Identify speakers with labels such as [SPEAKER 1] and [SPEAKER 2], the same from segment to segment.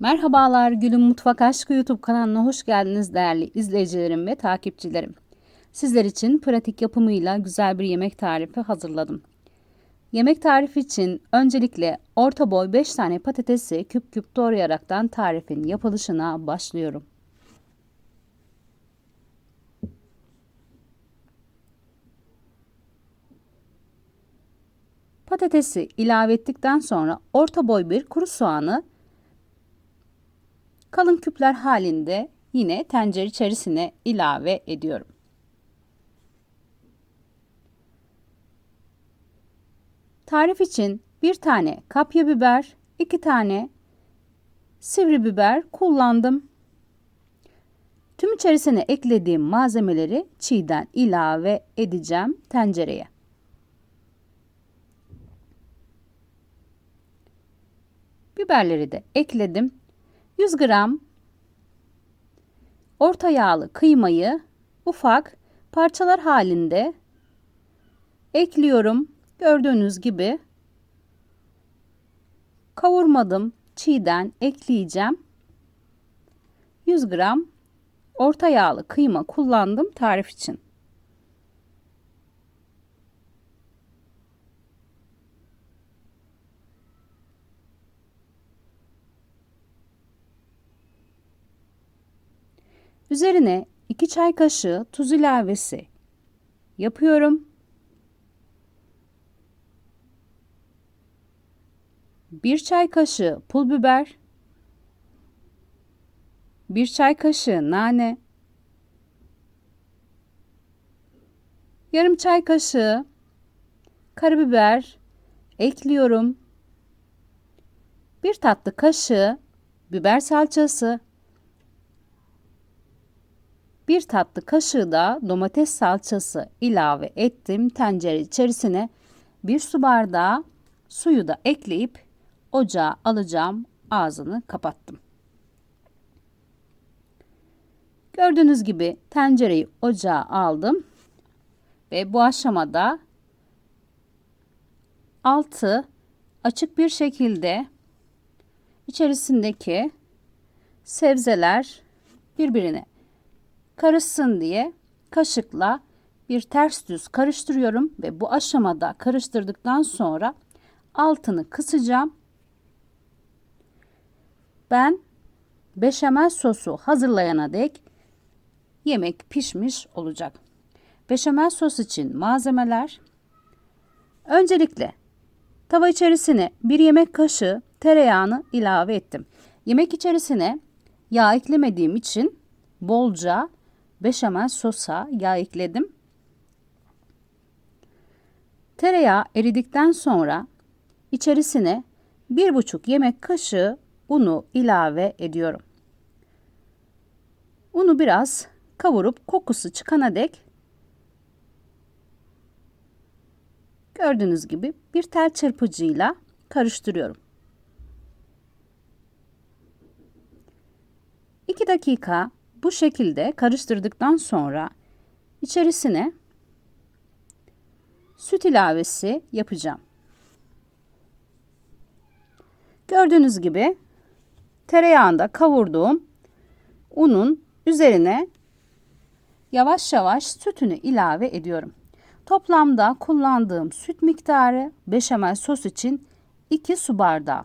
[SPEAKER 1] Merhabalar Gül'ün Mutfak Aşkı YouTube kanalına hoş geldiniz değerli izleyicilerim ve takipçilerim. Sizler için pratik yapımıyla güzel bir yemek tarifi hazırladım. Yemek tarifi için öncelikle orta boy 5 tane patatesi küp küp doğrayaraktan tarifin yapılışına başlıyorum. Patatesi ilave ettikten sonra orta boy bir kuru soğanı kalın küpler halinde yine tencere içerisine ilave ediyorum. Tarif için bir tane kapya biber, iki tane sivri biber kullandım. Tüm içerisine eklediğim malzemeleri çiğden ilave edeceğim tencereye. Biberleri de ekledim. 100 gram orta yağlı kıymayı ufak parçalar halinde ekliyorum. Gördüğünüz gibi kavurmadım. Çiğden ekleyeceğim. 100 gram orta yağlı kıyma kullandım tarif için. Üzerine 2 çay kaşığı tuz ilavesi yapıyorum. 1 çay kaşığı pul biber, 1 çay kaşığı nane, yarım çay kaşığı karabiber ekliyorum. 1 tatlı kaşığı biber salçası bir tatlı kaşığı da domates salçası ilave ettim. Tencere içerisine bir su bardağı suyu da ekleyip ocağa alacağım. Ağzını kapattım. Gördüğünüz gibi tencereyi ocağa aldım. Ve bu aşamada altı açık bir şekilde içerisindeki sebzeler birbirine karışsın diye kaşıkla bir ters düz karıştırıyorum ve bu aşamada karıştırdıktan sonra altını kısacağım. Ben beşamel sosu hazırlayana dek yemek pişmiş olacak. Beşamel sos için malzemeler öncelikle tava içerisine bir yemek kaşığı tereyağını ilave ettim. Yemek içerisine yağ eklemediğim için bolca beşamel sosa yağ ekledim. Tereyağı eridikten sonra içerisine bir buçuk yemek kaşığı unu ilave ediyorum. Unu biraz kavurup kokusu çıkana dek gördüğünüz gibi bir tel çırpıcıyla karıştırıyorum. 2 dakika bu şekilde karıştırdıktan sonra içerisine süt ilavesi yapacağım. Gördüğünüz gibi tereyağında kavurduğum unun üzerine yavaş yavaş sütünü ilave ediyorum. Toplamda kullandığım süt miktarı beşamel sos için 2 su bardağı.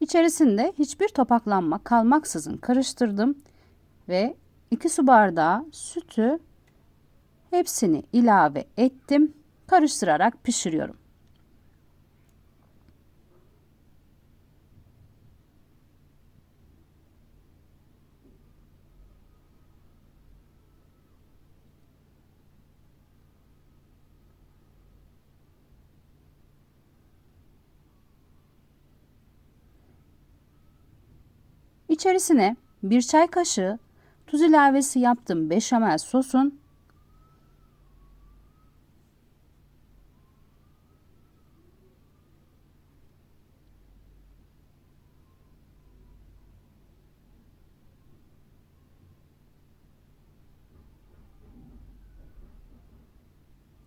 [SPEAKER 1] İçerisinde hiçbir topaklanma kalmaksızın karıştırdım ve 2 su bardağı sütü hepsini ilave ettim. Karıştırarak pişiriyorum. İçerisine bir çay kaşığı tuz ilavesi yaptım beşamel sosun.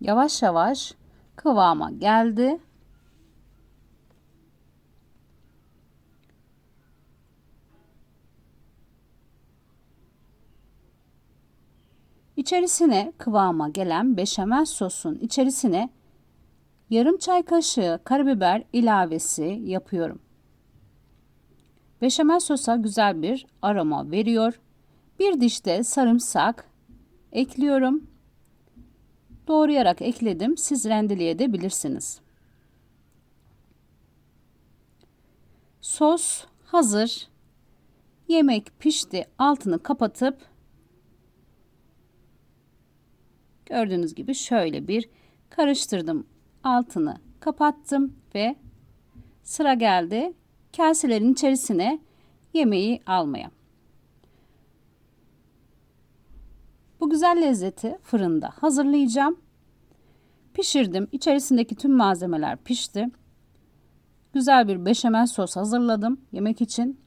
[SPEAKER 1] Yavaş yavaş kıvama geldi. İçerisine kıvama gelen beşamel sosun içerisine yarım çay kaşığı karabiber ilavesi yapıyorum. Beşamel sosa güzel bir aroma veriyor. Bir diş de sarımsak ekliyorum. Doğrayarak ekledim. Siz rendeleyebilirsiniz. Sos hazır. Yemek pişti. Altını kapatıp gördüğünüz gibi şöyle bir karıştırdım. Altını kapattım ve sıra geldi kaselerin içerisine yemeği almaya. Bu güzel lezzeti fırında hazırlayacağım. Pişirdim. İçerisindeki tüm malzemeler pişti. Güzel bir beşamel sos hazırladım yemek için.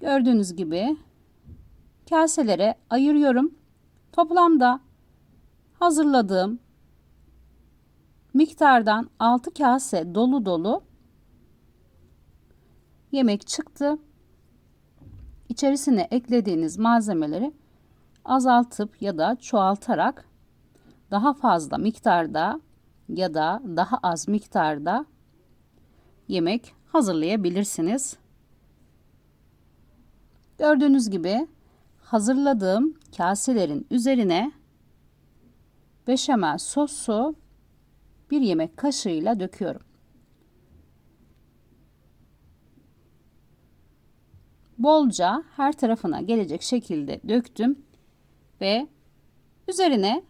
[SPEAKER 1] Gördüğünüz gibi kaselere ayırıyorum. Toplamda hazırladığım miktardan 6 kase dolu dolu yemek çıktı. İçerisine eklediğiniz malzemeleri azaltıp ya da çoğaltarak daha fazla miktarda ya da daha az miktarda yemek hazırlayabilirsiniz. Gördüğünüz gibi hazırladığım kaselerin üzerine beşamel sosu bir yemek kaşığıyla döküyorum. Bolca her tarafına gelecek şekilde döktüm ve üzerine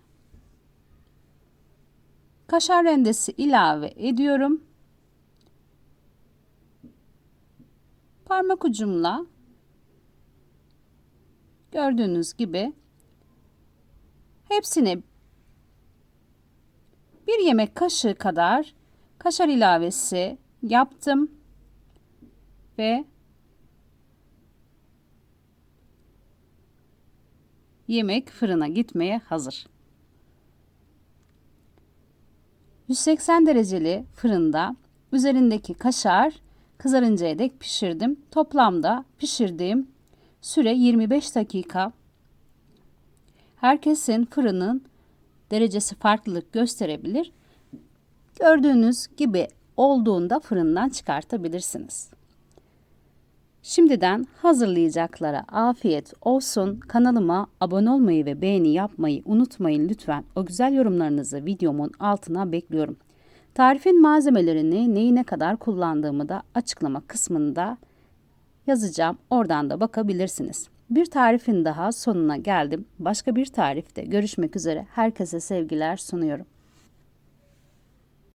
[SPEAKER 1] kaşar rendesi ilave ediyorum. Parmak ucumla gördüğünüz gibi hepsini bir yemek kaşığı kadar kaşar ilavesi yaptım ve yemek fırına gitmeye hazır. 180 dereceli fırında üzerindeki kaşar kızarıncaya dek pişirdim. Toplamda pişirdiğim süre 25 dakika. Herkesin fırının derecesi farklılık gösterebilir. Gördüğünüz gibi olduğunda fırından çıkartabilirsiniz. Şimdiden hazırlayacaklara afiyet olsun. Kanalıma abone olmayı ve beğeni yapmayı unutmayın lütfen. O güzel yorumlarınızı videomun altına bekliyorum. Tarifin malzemelerini neyi ne kadar kullandığımı da açıklama kısmında yazacağım. Oradan da bakabilirsiniz. Bir tarifin daha sonuna geldim. Başka bir tarifte görüşmek üzere. Herkese sevgiler sunuyorum.